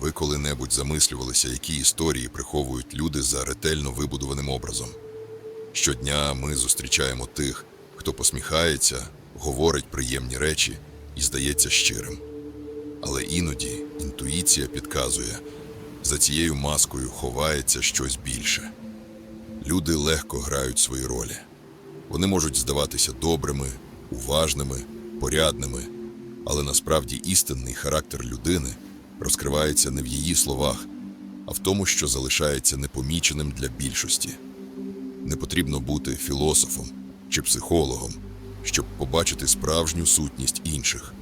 Ви коли-небудь замислювалися, які історії приховують люди за ретельно вибудованим образом. Щодня ми зустрічаємо тих, хто посміхається, говорить приємні речі і здається щирим. Але іноді інтуїція підказує, за цією маскою ховається щось більше. Люди легко грають свої ролі. Вони можуть здаватися добрими, уважними, порядними, але насправді істинний характер людини розкривається не в її словах, а в тому, що залишається непоміченим для більшості. Не потрібно бути філософом чи психологом, щоб побачити справжню сутність інших.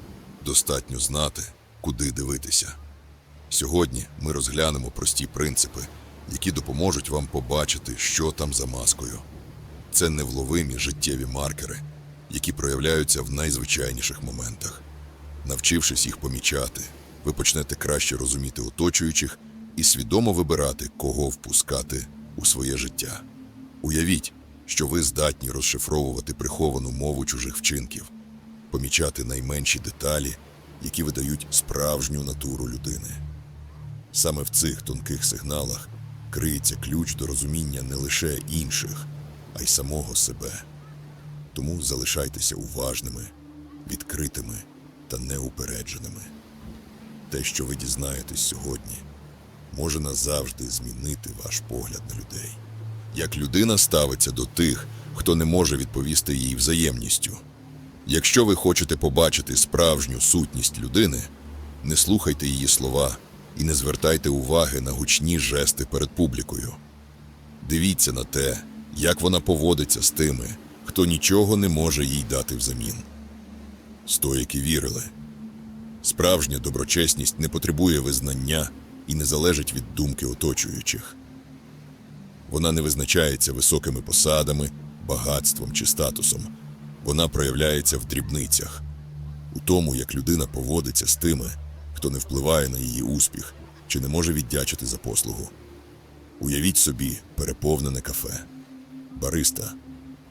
Достатньо знати, куди дивитися. Сьогодні ми розглянемо прості принципи, які допоможуть вам побачити, що там за маскою. Це невловимі життєві маркери, які проявляються в найзвичайніших моментах. Навчившись їх помічати, ви почнете краще розуміти оточуючих і свідомо вибирати, кого впускати у своє життя. Уявіть, що ви здатні розшифровувати приховану мову чужих вчинків, помічати найменші деталі, які видають справжню натуру людини. Саме в цих тонких сигналах криється ключ до розуміння не лише інших, а й самого себе. Тому залишайтеся уважними, відкритими та неупередженими. Те, що ви дізнаєтесь сьогодні, може назавжди змінити ваш погляд на людей. Як людина ставиться до тих, хто не може відповісти їй взаємністю. Якщо ви хочете побачити справжню сутність людини, не слухайте її слова і не звертайте уваги на гучні жести перед публікою. Дивіться на те, як вона поводиться з тими, хто нічого не може їй дати взамін. Стоїки вірили. Справжня доброчесність не потребує визнання і не залежить від думки оточуючих. Вона не визначається високими посадами, багатством чи статусом. Вона проявляється в дрібницях, у тому, як людина поводиться з тими, хто не впливає на її успіх чи не може віддячити за послугу. Уявіть собі переповнене кафе, бариста,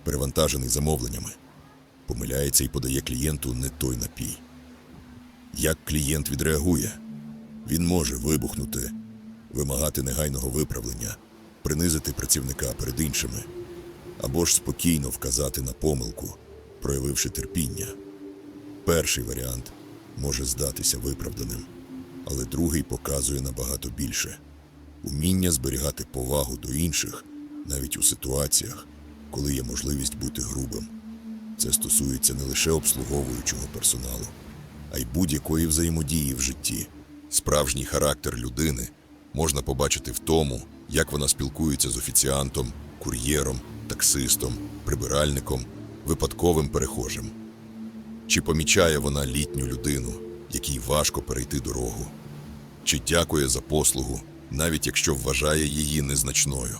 перевантажений замовленнями, помиляється і подає клієнту не той напій. Як клієнт відреагує? Він може вибухнути, вимагати негайного виправлення, принизити працівника перед іншими, або ж спокійно вказати на помилку, проявивши терпіння. Перший варіант може здатися виправданим, але другий показує набагато більше уміння зберігати повагу до інших, навіть у ситуаціях, коли є можливість бути грубим. Це стосується не лише обслуговуючого персоналу, а й будь-якої взаємодії в житті. Справжній характер людини можна побачити в тому, як вона спілкується з офіціантом, кур'єром, таксистом, прибиральником, випадковим перехожим. Чи помічає вона літню людину, якій важко перейти дорогу? Чи дякує за послугу, навіть якщо вважає її незначною?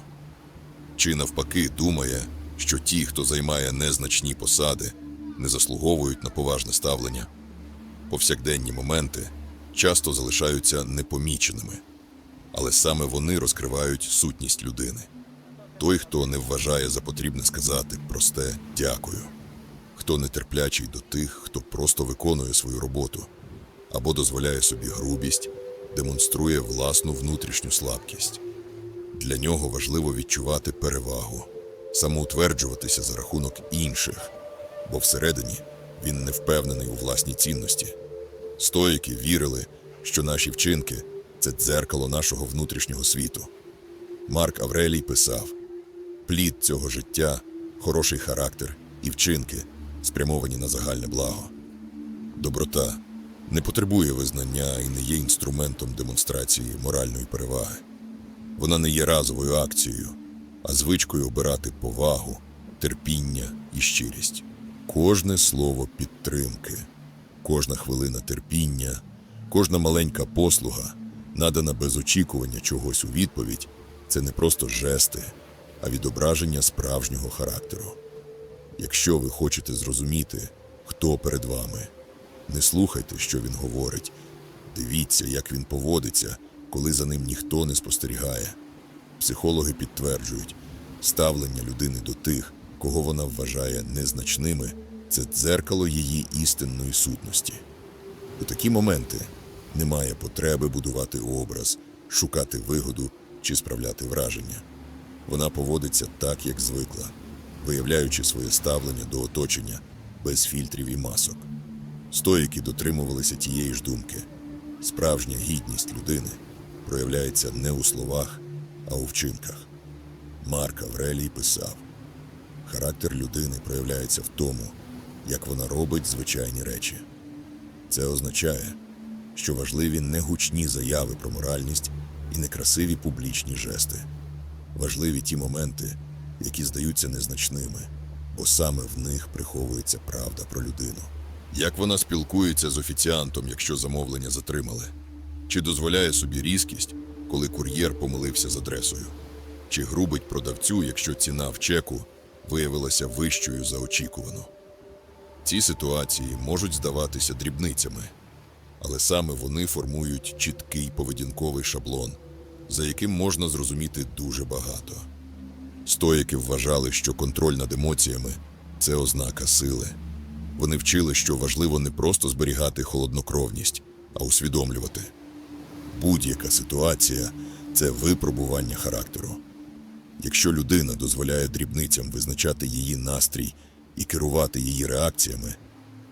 Чи навпаки думає, що ті, хто займає незначні посади, не заслуговують на поважне ставлення? Повсякденні моменти часто залишаються непоміченими, але саме вони розкривають сутність людини. Той, хто не вважає за потрібне сказати просте дякую, хто нетерплячий до тих, хто просто виконує свою роботу або дозволяє собі грубість, демонструє власну внутрішню слабкість. Для нього важливо відчувати перевагу, самоутверджуватися за рахунок інших, бо всередині він не впевнений у власній цінності. Стоїки вірили, що наші вчинки це дзеркало нашого внутрішнього світу. Марк Аврелій писав: плід цього життя, хороший характер і вчинки, спрямовані на загальне благо. Доброта не потребує визнання і не є інструментом демонстрації моральної переваги. Вона не є разовою акцією, а звичкою обирати повагу, терпіння і щирість. Кожне слово підтримки, кожна хвилина терпіння, кожна маленька послуга, надана без очікування чогось у відповідь, це не просто жести, а відображення справжнього характеру. Якщо ви хочете зрозуміти, хто перед вами, не слухайте, що він говорить, дивіться, як він поводиться, коли за ним ніхто не спостерігає. Психологи підтверджують, ставлення людини до тих, кого вона вважає незначними, це дзеркало її істинної сутності. У такі моменти Немає потреби будувати образ, шукати вигоду чи справляти враження. Вона поводиться так, як звикла, виявляючи своє ставлення до оточення без фільтрів і масок. Стоїки дотримувалися тієї ж думки. Справжня гідність людини проявляється не у словах, а у вчинках. Марк Аврелій писав: характер людини проявляється в тому, як вона робить звичайні речі. Це означає, що важливі не гучні заяви про моральність і некрасиві публічні жести. Важливі ті моменти, які здаються незначними, бо саме в них приховується правда про людину. Як вона спілкується з офіціантом, якщо замовлення затримали? Чи дозволяє собі різкість, коли кур'єр помилився з адресою? Чи грубить продавцю, якщо ціна в чеку виявилася вищою за очікувану? Ці ситуації можуть здаватися дрібницями, але саме вони формують чіткий поведінковий шаблон, за яким можна зрозуміти дуже багато. Стоїки вважали, що контроль над емоціями це ознака сили. Вони вчили, що важливо не просто зберігати холоднокровність, а усвідомлювати. Будь-яка ситуація це випробування характеру. Якщо людина дозволяє дрібницям визначати її настрій і керувати її реакціями,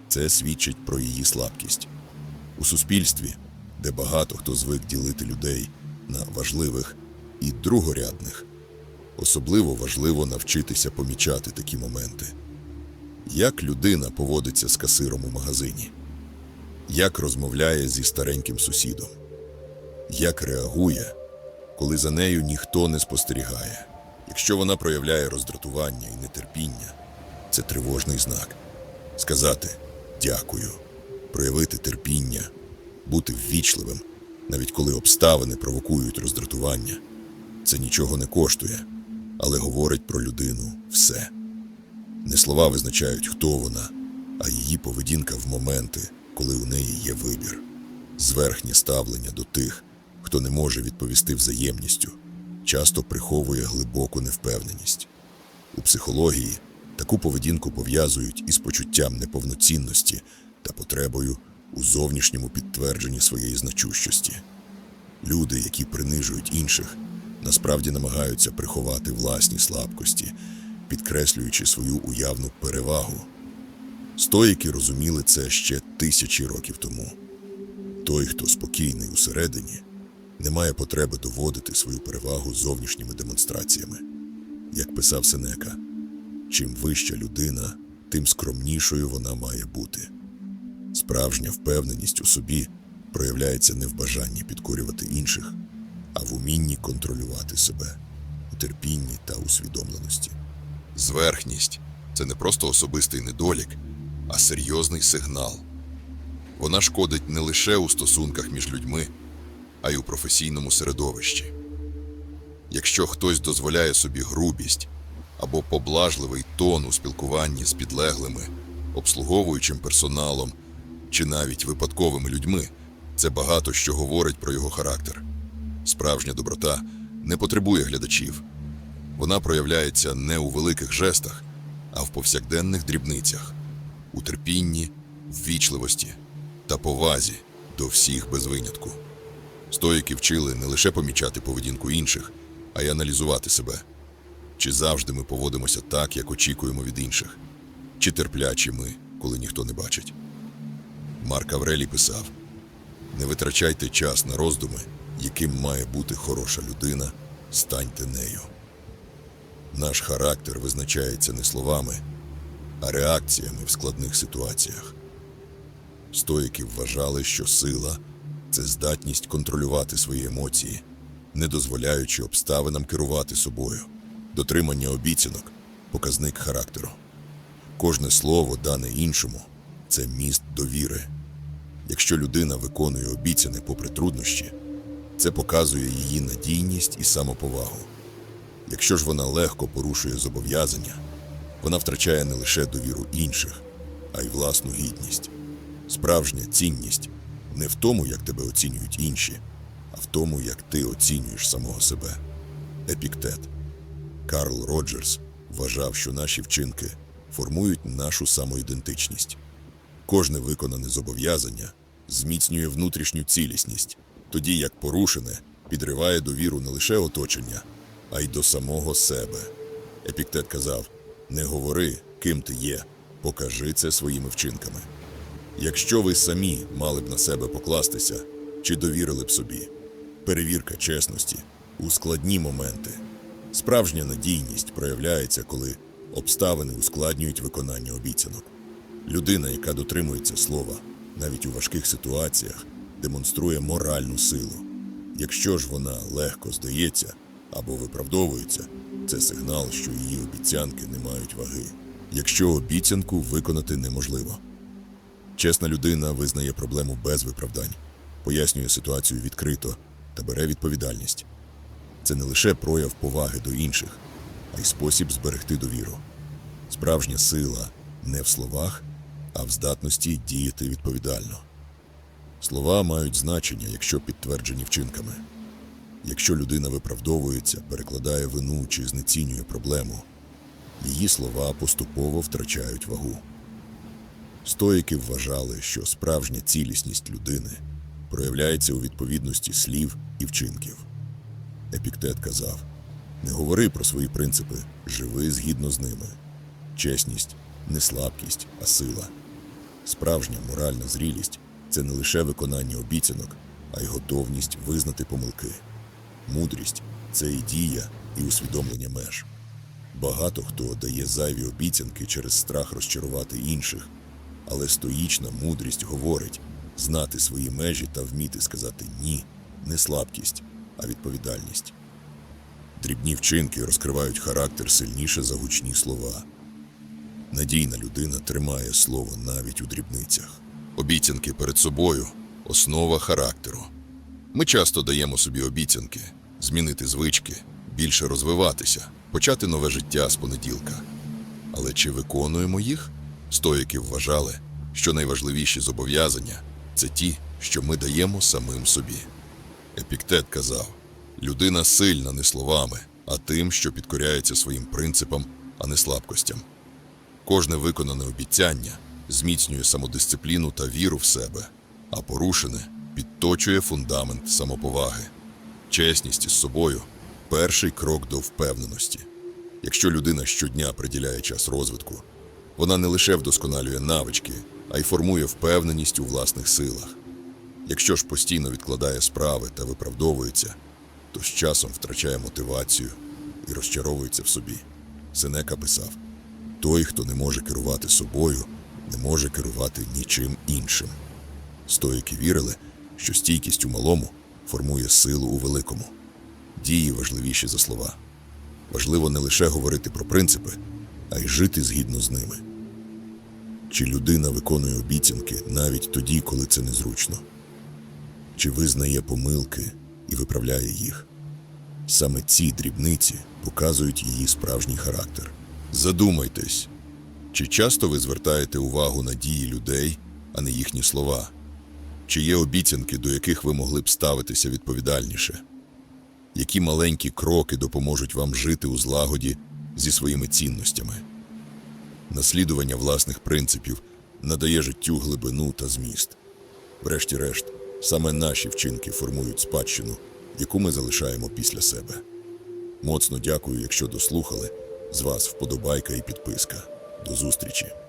це свідчить про її слабкість. У суспільстві, де багато хто звик ділити людей на важливих і другорядних, особливо важливо навчитися помічати такі моменти. Як людина поводиться з касиром у магазині? Як розмовляє зі стареньким сусідом? Як реагує, коли за нею ніхто не спостерігає? Якщо вона проявляє роздратування і нетерпіння, це тривожний знак. Сказати дякую, проявити терпіння, бути ввічливим, навіть коли обставини провокують роздратування. Це нічого не коштує, але говорить про людину все. Не слова визначають, хто вона, а її поведінка в моменти, коли у неї є вибір. Зверхнє ставлення до тих, хто не може відповісти взаємністю, часто приховує глибоку невпевненість. У психології таку поведінку пов'язують із почуттям неповноцінності та потребою у зовнішньому підтвердженні своєї значущості. Люди, які принижують інших, насправді намагаються приховати власні слабкості, підкреслюючи свою уявну перевагу. Стоїки розуміли це ще тисячі років тому. Той, хто спокійний усередині, не має потреби доводити свою перевагу зовнішніми демонстраціями. Як писав Сенека, чим вища людина, тим скромнішою вона має бути. Справжня впевненість у собі проявляється не в бажанні підкорювати інших, а в умінні контролювати себе у терпінні та усвідомленості. Зверхність це не просто особистий недолік, а серйозний сигнал. Вона шкодить не лише у стосунках між людьми, а й у професійному середовищі. Якщо хтось дозволяє собі грубість або поблажливий тон у спілкуванні з підлеглими, обслуговуючим персоналом чи навіть випадковими людьми, це багато що говорить про його характер. Справжня доброта не потребує глядачів. Вона проявляється не у великих жестах, а в повсякденних дрібницях, у терпінні, ввічливості та повазі до всіх без винятку. Стоїки вчили не лише помічати поведінку інших, а й аналізувати себе. Чи завжди ми поводимося так, як очікуємо від інших, чи терплячі ми, коли ніхто не бачить. Марк Аврелій писав: не витрачайте час на роздуми, яким має бути хороша людина, станьте нею. Наш характер визначається не словами, а реакціями в складних ситуаціях. Стоїки вважали, що сила це здатність контролювати свої емоції, не дозволяючи обставинам керувати собою. Дотримання обіцянок показник характеру. Кожне слово, дане іншому, це міст довіри. Якщо людина виконує обіцяне попри труднощі, це показує її надійність і самоповагу. Якщо ж вона легко порушує зобов'язання, вона втрачає не лише довіру інших, а й власну гідність. Справжня цінність не в тому, як тебе оцінюють інші, а в тому, як ти оцінюєш самого себе. Епіктет. Карл Роджерс вважав, що наші вчинки формують нашу самоідентичність. Кожне виконане зобов'язання зміцнює внутрішню цілісність, тоді як порушене підриває довіру не лише оточення, а й до самого себе. Епіктет казав: не говори, ким ти є, покажи це своїми вчинками. Якщо ви самі мали б на себе покластися, чи довірили б собі, перевірка чесності у складні моменти. Справжня надійність проявляється, коли обставини ускладнюють виконання обіцянок. Людина, яка дотримується слова, навіть у важких ситуаціях, демонструє моральну силу. Якщо ж вона легко здається або виправдовується, це сигнал, що її обіцянки не мають ваги. Якщо обіцянку виконати неможливо. Чесна людина визнає проблему без виправдань, пояснює ситуацію відкрито та бере відповідальність. Це не лише прояв поваги до інших, а й спосіб зберегти довіру. Справжня сила не в словах, а в здатності діяти відповідально. Слова мають значення, якщо підтверджені вчинками. Якщо людина виправдовується, перекладає вину чи знецінює проблему, її слова поступово втрачають вагу. Стоїки вважали, що справжня цілісність людини проявляється у відповідності слів і вчинків. Епіктет казав: не говори про свої принципи, живи згідно з ними. Чесність не слабкість, а сила. Справжня моральна зрілість це не лише виконання обіцянок, а й готовність визнати помилки. Мудрість це і дія, і усвідомлення меж. Багато хто дає зайві обіцянки через страх розчарувати інших, але стоїчна мудрість говорить знати свої межі та вміти сказати ні не слабкість, а відповідальність. Дрібні вчинки розкривають характер сильніше за гучні слова. Надійна людина тримає слово навіть у дрібницях. Обіцянки перед собою основа характеру. Ми часто даємо собі обіцянки змінити звички, більше розвиватися, почати нове життя з понеділка. Але чи виконуємо їх? Стоїки вважали, що найважливіші зобов'язання це ті, що ми даємо самим собі. Епіктет казав: людина сильна не словами, а тим, що підкоряється своїм принципам, а не слабкостям. Кожне виконане обіцяння зміцнює самодисципліну та віру в себе, а порушене підточує фундамент самоповаги. Чесність із собою перший крок до впевненості. Якщо людина щодня приділяє час розвитку, вона не лише вдосконалює навички, а й формує впевненість у власних силах. Якщо ж постійно відкладає справи та виправдовується, то з часом втрачає мотивацію і розчаровується в собі. Сенека писав: той, хто не може керувати собою, не може керувати нічим іншим. Стоїки вірили, що стійкість у малому формує силу у великому. Дії важливіші за слова. Важливо не лише говорити про принципи, а й жити згідно з ними. Чи людина виконує обіцянки навіть тоді, коли це незручно? Чи визнає помилки і виправляє їх? Саме ці дрібниці показують її справжній характер. Задумайтесь, чи часто ви звертаєте увагу на дії людей, а не їхні слова? Чи є обіцянки, до яких ви могли б ставитися відповідальніше? Які маленькі кроки допоможуть вам жити у злагоді зі своїми цінностями? Наслідування власних принципів надає життю глибину та зміст. Врешті-решт, саме наші вчинки формують спадщину, яку ми залишаємо після себе. Моцно дякую, якщо дослухали. З вас вподобайка і підписка. До зустрічі!